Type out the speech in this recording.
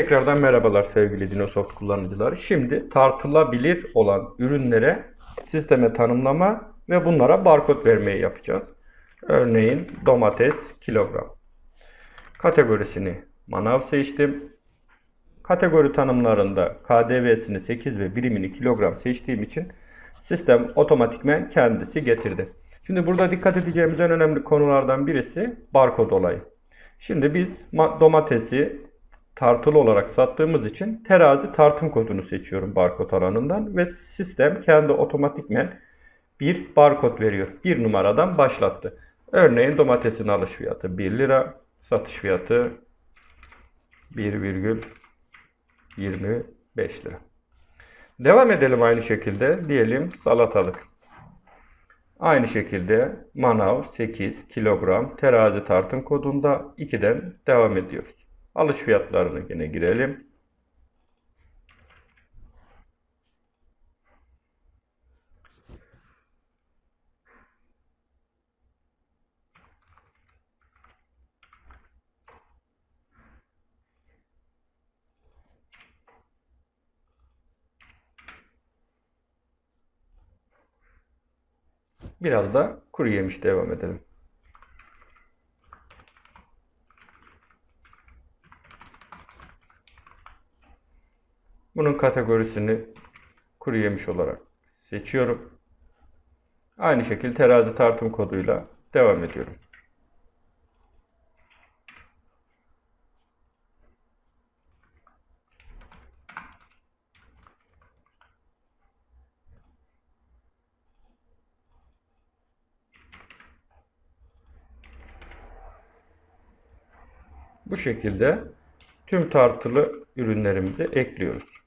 Tekrardan merhabalar sevgili Dinosoft kullanıcıları. Şimdi tartılabilir olan ürünlere sisteme tanımlama ve bunlara barkod vermeyi yapacağız. Örneğin domates kilogram. Kategorisini manav seçtim. Kategori tanımlarında KDV'sini 8 ve birimini kilogram seçtiğim için sistem otomatikmen kendisi getirdi. Şimdi burada dikkat edeceğimiz en önemli konulardan birisi barkod olayı. Şimdi biz ma- domatesi tartılı olarak sattığımız için terazi tartım kodunu seçiyorum barkod alanından ve sistem kendi otomatikmen bir barkod veriyor. Bir numaradan başlattı. Örneğin domatesin alış fiyatı 1 lira, satış fiyatı 1,25 lira. Devam edelim aynı şekilde. Diyelim salatalık. Aynı şekilde manav 8 kilogram terazi tartım kodunda 2'den devam ediyoruz. Alış fiyatlarını yine girelim. Biraz da kuru yemiş devam edelim. Bunun kategorisini kuru yemiş olarak seçiyorum. Aynı şekilde terazi tartım koduyla devam ediyorum. Bu şekilde tüm tartılı ürünlerimizi ekliyoruz.